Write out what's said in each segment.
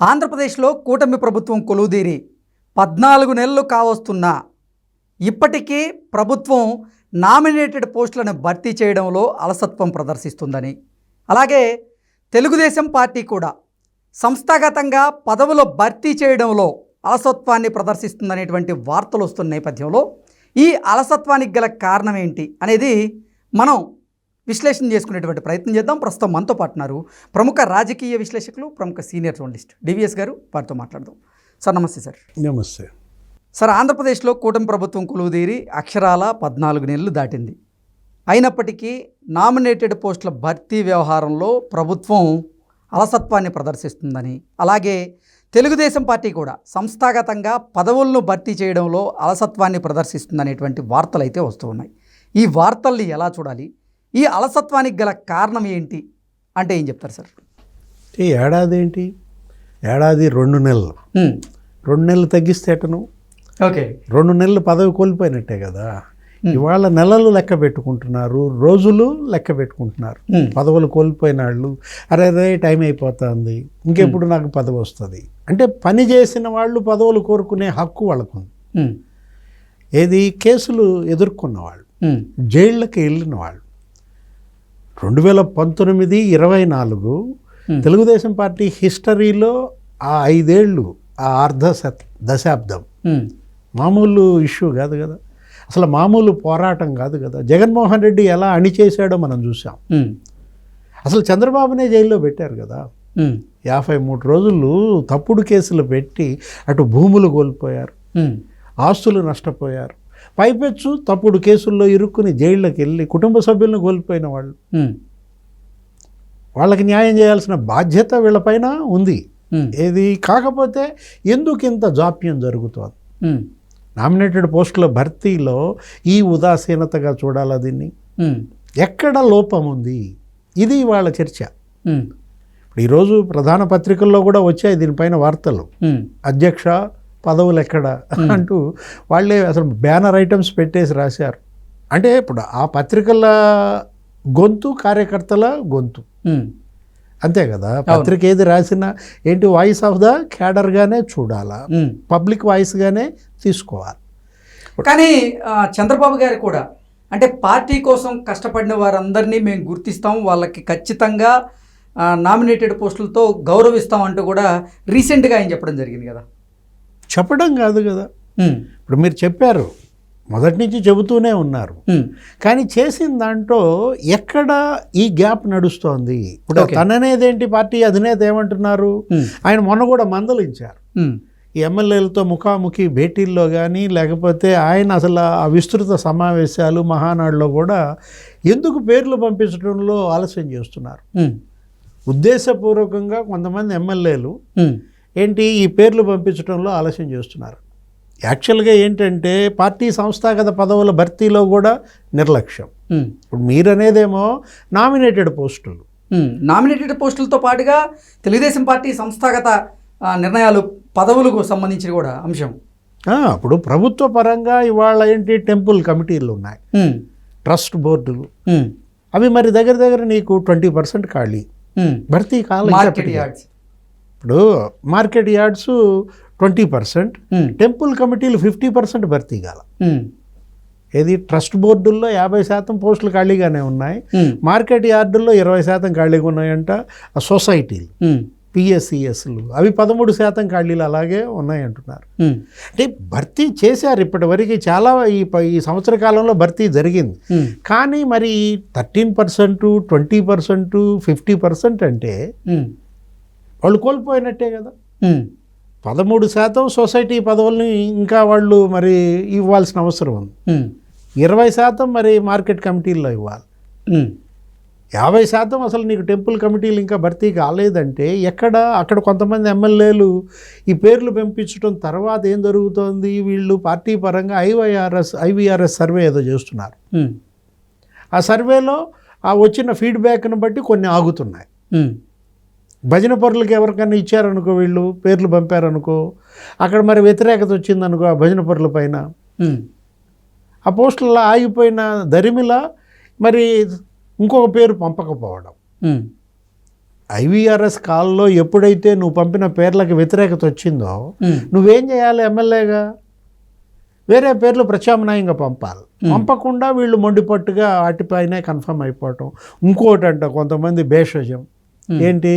ఆంధ్రప్రదేశ్లో కూటమి ప్రభుత్వం కొలువుదీరి పద్నాలుగు నెలలు కావస్తున్నా ఇప్పటికీ ప్రభుత్వం నామినేటెడ్ పోస్టులను భర్తీ చేయడంలో అలసత్వం ప్రదర్శిస్తుందని. అలాగే తెలుగుదేశం పార్టీ కూడా సంస్థాగతంగా పదవుల భర్తీ చేయడంలో అలసత్వాన్ని ప్రదర్శిస్తుందనేటువంటి వార్తలు వస్తున్న నేపథ్యంలో ఈ అలసత్వానికి గల కారణం ఏంటి అనేది మనం విశ్లేషణ చేసుకునేటువంటి ప్రయత్నం చేద్దాం. ప్రస్తుతం మనతో పాటు ఉన్నారు ప్రముఖ రాజకీయ విశ్లేషకులు ప్రముఖ సీనియర్ జర్నలిస్ట్ డివిఎస్ గారు. వారితో మాట్లాడదాం. సార్ నమస్తే సార్. నమస్తే. సార్ ఆంధ్రప్రదేశ్లో కూటమి ప్రభుత్వం కొలువుదీరి అక్షరాల పద్నాలుగు నెలలు దాటింది. అయినప్పటికీ నామినేటెడ్ పోస్టుల భర్తీ వ్యవహారంలో ప్రభుత్వం అలసత్వాన్ని ప్రదర్శిస్తుందని అలాగే తెలుగుదేశం పార్టీ కూడా సంస్థాగతంగా పదవులను భర్తీ చేయడంలో అలసత్వాన్ని ప్రదర్శిస్తుందనేటువంటి వార్తలు అయితే వస్తూ ఉన్నాయి. ఈ వార్తల్ని ఎలా చూడాలి? ఈ అలసత్వానికి గల కారణం ఏంటి అంటే ఏం చెప్తారు సార్? ఈ ఏడాది ఏంటి? ఏడాది రెండు నెలలు. రెండు నెలలు తగ్గిస్తే ఎటను ఓకే. రెండు నెలలు పదవి కోల్పోయినట్టే కదా. ఇవాళ నెలలు లెక్క పెట్టుకుంటున్నారు రోజులు లెక్క పెట్టుకుంటున్నారు. పదవులు కోల్పోయిన వాళ్ళు అరే అరే టైం అయిపోతుంది ఇంకెప్పుడు నాకు పదవి వస్తుంది? అంటే పని చేసిన వాళ్ళు పదవులు కోరుకునే హక్కు వాళ్ళకుంది. హ్మ్. ఏది? కేసులు ఎదుర్కొన్న వాళ్ళు. జైళ్ళకి వెళ్ళిన వాళ్ళు. రెండు వేల పంతొమ్మిది ఇరవై నాలుగు Hmm. తెలుగుదేశం పార్టీ హిస్టరీలో ఆ ఐదేళ్ళు ఆ అర్ధ దశాబ్దం హ్మ్. మామూలు ఇష్యూ కాదు కదా అసలు మామూలు పోరాటం కాదు కదా జగన్మోహన్ రెడ్డి ఎలా అణిచేశాడో మనం చూసాం హ్మ్. అసలు చంద్రబాబునే జైల్లో పెట్టారు కదా. యాభై మూడు రోజులు తప్పుడు కేసులు పెట్టి అటు భూములు కోల్పోయారు. ఆస్తులు నష్టపోయారు పైపెచ్చు తప్పుడు కేసుల్లో ఇరుక్కుని జైళ్ళకి వెళ్ళి కుటుంబ సభ్యులను కోల్పోయిన వాళ్ళు. వాళ్ళకి న్యాయం చేయాల్సిన బాధ్యత వీళ్ళపైన ఉంది. ఏది కాకపోతే ఎందుకు ఇంత జాప్యం జరుగుతోంది. నామినేటెడ్ పోస్టుల భర్తీలో ఈ ఉదాసీనతగా చూడాలా దీన్ని. ఎక్కడ లోపం ఉంది ఇది వాళ్ళ చర్చ. ఇప్పుడు ఈరోజు ప్రధాన పత్రికల్లో కూడా వచ్చాయి దీనిపైన వార్తలు. అధ్యక్ష పదవులు ఎక్కడ అంటూ వాళ్ళే అసలు బ్యానర్ ఐటమ్స్ పెట్టేసి రాశారు. అంటే ఇప్పుడు ఆ పత్రికల గొంతు కార్యకర్తల గొంతు. అంతే కదా? పత్రిక ఏది రాసినా ఏంటి వాయిస్ ఆఫ్ ద క్యాడర్గానే చూడాలా. పబ్లిక్ వాయిస్గానే తీసుకోవాలి. కానీ చంద్రబాబు గారు కూడా అంటే పార్టీ కోసం కష్టపడిన వారందరినీ మేము గుర్తిస్తాం. వాళ్ళకి ఖచ్చితంగా నామినేటెడ్ పోస్టులతో గౌరవిస్తాం అంటూ కూడా రీసెంట్గా ఆయన చెప్పడం జరిగింది కదా? చెప్పడం కాదు కదా. ఇప్పుడు మీరు చెప్పారు మొదటి నుంచి చెబుతూనే ఉన్నారు. కానీ చేసిన దాంట్లో ఎక్కడ ఈ గ్యాప్ నడుస్తోంది ఇప్పుడు. తననేదేంటి పార్టీ అధినేత ఏమంటున్నారు. ఆయన మొన్న కూడా మందలించారు. ఈ ఎమ్మెల్యేలతో ముఖాముఖి భేటీల్లో కానీ లేకపోతే ఆయన అసలు ఆ విస్తృత సమావేశాలు మహానాడులో కూడా ఎందుకు పేర్లు పంపించడంలో ఆలస్యం చేస్తున్నారు. ఉద్దేశపూర్వకంగా కొంతమంది ఎమ్మెల్యేలు. ఏంటి ఈ పేర్లు పంపించడంలో ఆలస్యం చేస్తున్నారు యాక్చువల్గా ఏంటంటే పార్టీ సంస్థాగత పదవుల భర్తీలో కూడా నిర్లక్ష్యం. ఇప్పుడు మీరనేదేమో నామినేటెడ్ పోస్టులు. నామినేటెడ్ పోస్టులతో పాటుగా తెలుగుదేశం పార్టీ సంస్థాగత నిర్ణయాలు పదవులకు సంబంధించి కూడా అంశం ఆ, ఇప్పుడు ప్రభుత్వ పరంగా ఇవాళ ఏంటి టెంపుల్ కమిటీలు ఉన్నాయి. ట్రస్ట్ బోర్డులు. అవి మరి దగ్గర దగ్గర నీకు ట్వంటీ పర్సెంట్ ఖాళీ. భర్తీ కాలం ఇప్పుడు market yards twenty percent. Temple కమిటీలు ఫిఫ్టీ పర్సెంట్ భర్తీ కాల. ఏది ట్రస్ట్ బోర్డుల్లో యాభై శాతం పోస్టులు ఖాళీగానే ఉన్నాయి. మార్కెట్ యార్డుల్లో ఇరవై శాతం ఖాళీగా ఉన్నాయంట సొసైటీలు. పిఎస్సిఎస్లు అవి పదమూడు శాతం ఖాళీలు అలాగే ఉన్నాయంటున్నారు. అంటే భర్తీ చేశారు ఇప్పటివరకు చాలా ఈ ఈ సంవత్సర కాలంలో భర్తీ జరిగింది. కానీ మరి thirteen percent twenty percent fifty percent అంటే. వాళ్ళు కోల్పోయినట్టే కదా. పదమూడు శాతం సొసైటీ పదవుల్ని ఇంకా వాళ్ళు మరి ఇవ్వాల్సిన అవసరం ఉంది. ఇరవై శాతం మరి మార్కెట్ కమిటీల్లో ఇవ్వాలి. యాభై శాతం అసలు నీకు టెంపుల్ కమిటీలు ఇంకా భర్తీ కాలేదంటే ఎక్కడ అక్కడ కొంతమంది ఎమ్మెల్యేలు ఈ పేర్లు పంపించడం తర్వాత ఏం జరుగుతోంది వీళ్ళు పార్టీ పరంగా ఐవైఆర్ఎస్ ఐవీఆర్ఎస్ సర్వే ఏదో చేస్తున్నారు. ఆ సర్వేలో ఆ వచ్చిన ఫీడ్బ్యాక్ను బట్టి కొన్ని ఆగుతున్నాయి. భజన పరులకు ఎవరికైనా ఇచ్చారనుకో వీళ్ళు పేర్లు పంపారనుకో అక్కడ మరి వ్యతిరేకత వచ్చిందనుకో ఆ భజన పరుల పైన. ఆ పోస్టుల్లో ఆగిపోయిన దరిమిల మరి ఇంకొక పేరు పంపకపోవడం. ఐవీఆర్ఎస్ కాల్లో ఎప్పుడైతే నువ్వు పంపిన పేర్లకు వ్యతిరేకత వచ్చిందో నువ్వేం చేయాలి ఎమ్మెల్యేగా? వేరే పేర్లు ప్రత్యామ్నాయంగా పంపాలి. పంపకుండా వీళ్ళు మొండిపట్టుగా వాటిపైనే కన్ఫర్మ్ అయిపోవటం. ఇంకోటి అంట కొంతమంది భేషజం. ఏంటి?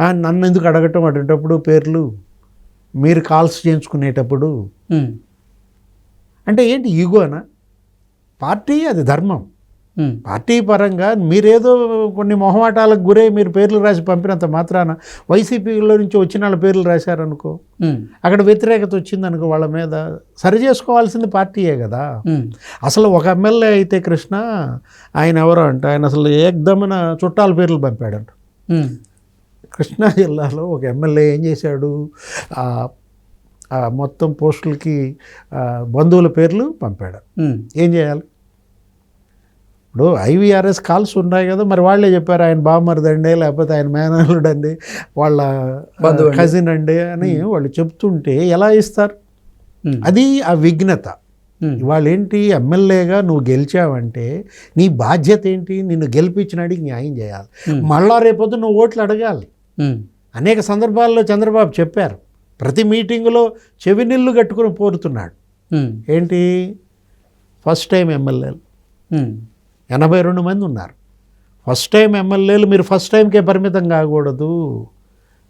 "ఆ, నన్ను ఎందుకు అడగటం? అటేటప్పుడు పేర్లు మీరు కాల్స్ చేయించుకునేటప్పుడు. ఉమ్, అంటే ఏంటి? ఈగోనా? పార్టీ అది ధర్మం. ఉమ్, పార్టీ పరంగా మీరేదో కొన్ని మొహమాటాలకు గురై మీరు పేర్లు రాసి పంపినంత మాత్రాన వైసీపీలో నుంచి వచ్చిన వాళ్ళ పేర్లు రాశారనుకో. అక్కడ వ్యతిరేకత వచ్చిందనుకో వాళ్ళ మీద సరి చేసుకోవాల్సింది పార్టీయే కదా. అసలు ఒక ఎమ్మెల్యే అయితే కృష్ణ ఆయన ఎవరో అంటే? ఆయన అసలు ఏకదమ్మున చుట్టాల పేర్లు పంపాడంట. కృష్ణా జిల్లాలో ఒక ఎమ్మెల్యే ఏం చేశాడు? మొత్తం పోస్టులకి బంధువుల పేర్లు పంపాడు. ఉమ్, ఏం చేయాలి? ఇప్పుడు ఐవీఆర్ఎస్ కాల్స్ ఉన్నాయి కదా మరి వాళ్ళే చెప్పారు ఆయన బామ్మరిదండి లేకపోతే ఆయన వాళ్ళ బంధువు అండి. కజిన్ అండి అని వాళ్ళు చెప్తుంటే ఎలా ఇస్తారు? అది ఆ విఘ్నత. ఇవాళ ఏంటి ఎమ్మెల్యేగా నువ్వు గెలిచావంటే నీ బాధ్యత ఏంటి? నిన్ను గెలిపించినాడికి న్యాయం చేయాలి. మళ్ళా రేపొద్దు నువ్వు ఓట్లు అడగాలి. అనేక సందర్భాల్లో చంద్రబాబు చెప్పారు. ప్రతి మీటింగులో చెవినిల్లు కట్టుకుని పోరుతున్నాడు. ఏంటి? ఫస్ట్ టైం ఎమ్మెల్యేలు. ఎనభై రెండు మంది ఉన్నారు. ఫస్ట్ టైం ఎమ్మెల్యేలు మీరు ఫస్ట్ టైంకే పరిమితం కాకూడదు.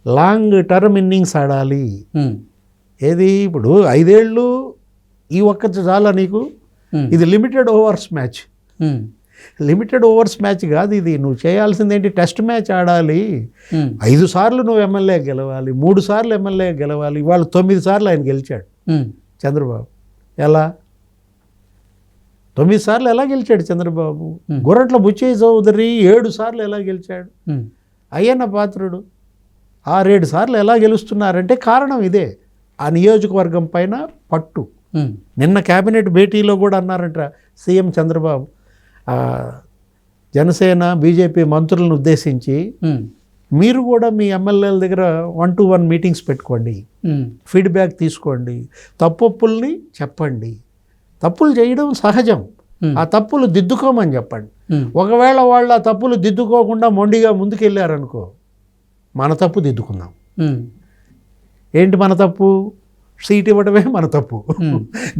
లాంగ్ టర్మ్ ఇన్నింగ్స్ ఆడాలి. ఏది? ఇప్పుడు ఐదేళ్ళు ఈ ఒక్క చాలా నీకు? ఇది limited overs match limited overs match కాదు ఇది. నువ్వు చేయాల్సింది ఏంటి? టెస్ట్ మ్యాచ్ ఆడాలి. ఐదు సార్లు నువ్వు ఎమ్మెల్యే గెలవాలి. మూడు సార్లు ఎమ్మెల్యే గెలవాలి. ఇవాళ తొమ్మిది సార్లు ఆయన గెలిచాడు. చంద్రబాబు. ఎలా? తొమ్మిది సార్లు ఎలా గెలిచాడు చంద్రబాబు. గుర్రట్ల బుచ్చయ్య చౌదరి ఏడు సార్లు ఎలా గెలిచాడు? అయ్యన్న పాత్రుడు ఆరేడు సార్లు ఎలా గెలుస్తున్నారంటే కారణం ఇదే. ఆ నియోజకవర్గం పైన పట్టు. నిన్న కేబినెట్ భేటీలో కూడా అన్నారంట సీఎం చంద్రబాబు. జనసేన బీజేపీ మంత్రులను ఉద్దేశించి ఉమ్, మీరు కూడా మీ ఎమ్మెల్యేల దగ్గర వన్ టు వన్ మీటింగ్స్ పెట్టుకోండి. ఫీడ్బ్యాక్ తీసుకోండి. తప్పొప్పుల్ని చెప్పండి. తప్పులు చేయడం సహజం. Hmm. ఆ తప్పులు దిద్దుకోమని చెప్పండి. ఒకవేళ వాళ్ళు ఆ తప్పులు దిద్దుకోకుండా మొండిగా ముందుకెళ్ళారనుకో మన తప్పు దిద్దుకుందాం. ఏంటి మన తప్పు? సీట్ ఇవ్వడమే మన తప్పు.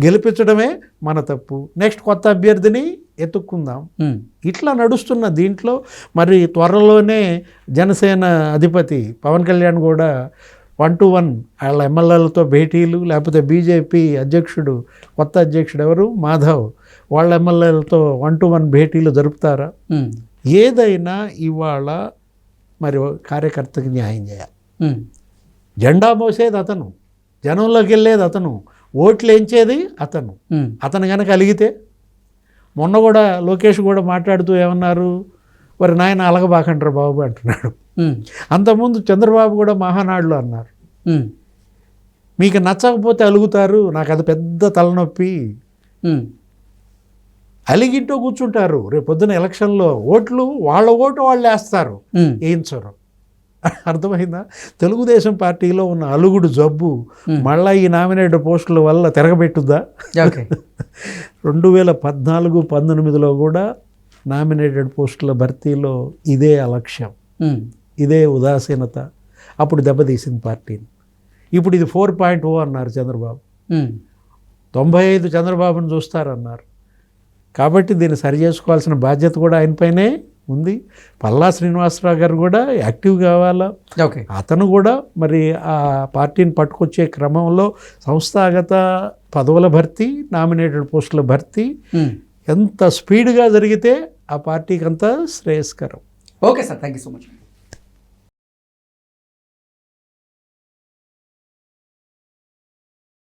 గెలిపించడమే మన తప్పు. నెక్స్ట్ కొత్త అభ్యర్థిని ఎత్తుక్కుందాం. ఇట్లా నడుస్తున్న దీంట్లో మరి త్వరలోనే జనసేన అధిపతి పవన్ కళ్యాణ్ కూడా వన్ టు వన్ వాళ్ళ ఎమ్మెల్యేలతో భేటీలు లేకపోతే బీజేపీ అధ్యక్షుడు కొత్త అధ్యక్షుడు ఎవరు? మాధవ్. వాళ్ళ ఎమ్మెల్యేలతో వన్ టు వన్ భేటీలు జరుపుతారా? ఏదైనా ఇవాళ మరి కార్యకర్తకి న్యాయం చేయాలి. జెండా మోసేది అతను. జనంలోకి వెళ్ళేది అతను. ఓట్లు ఎంచేది అతను అతను కనుక అలిగితే? మొన్న కూడా లోకేష్ కూడా మాట్లాడుతూ ఏమన్నారు? మరి నాయన అలగబాకంటారు బాబు అంటున్నాడు. అంతకుముందు చంద్రబాబు కూడా మహానాడులో అన్నారు. మీకు నచ్చకపోతే అలుగుతారు నాకు అది పెద్ద తలనొప్పి. అలిగింటూ కూర్చుంటారు. రేపు పొద్దున ఎలక్షన్లో ఓట్లు వాళ్ళ ఓటు వాళ్ళు వేస్తారు. వేయించరు అర్థమైందా? తెలుగుదేశం పార్టీలో ఉన్న అలుగుడు జబ్బు మళ్ళా ఈ నామినేటెడ్ పోస్టుల వల్ల తిరగబెట్టుద్దా? రెండు వేల పద్నాలుగు పంతొమ్మిదిలో కూడా నామినేటెడ్ పోస్టుల భర్తీలో ఇదే అలక్ష్యం. ఇదే ఉదాసీనత. అప్పుడు దెబ్బతీసింది పార్టీని. ఇప్పుడు ఇది ఫోర్ పాయింట్ ఓ అన్నారు చంద్రబాబు. తొంభై ఐదు చంద్రబాబును చూస్తారన్నారు. కాబట్టి దీన్ని సరి చేసుకోవాల్సిన బాధ్యత కూడా ఆయనపైనే ఉంది. పల్లా శ్రీనివాసరావు గారు కూడా యాక్టివ్ కావాలా? ఓకే. అతను కూడా మరి ఆ పార్టీని పట్టుకొచ్చే క్రమంలో సంస్థాగత పదవుల భర్తీ నామినేటెడ్ పోస్టుల భర్తీ ఉమ్, ఎంత స్పీడ్గా జరిగితే ఆ పార్టీకి అంత శ్రేయస్కరం. Okay sir. Thank you so much.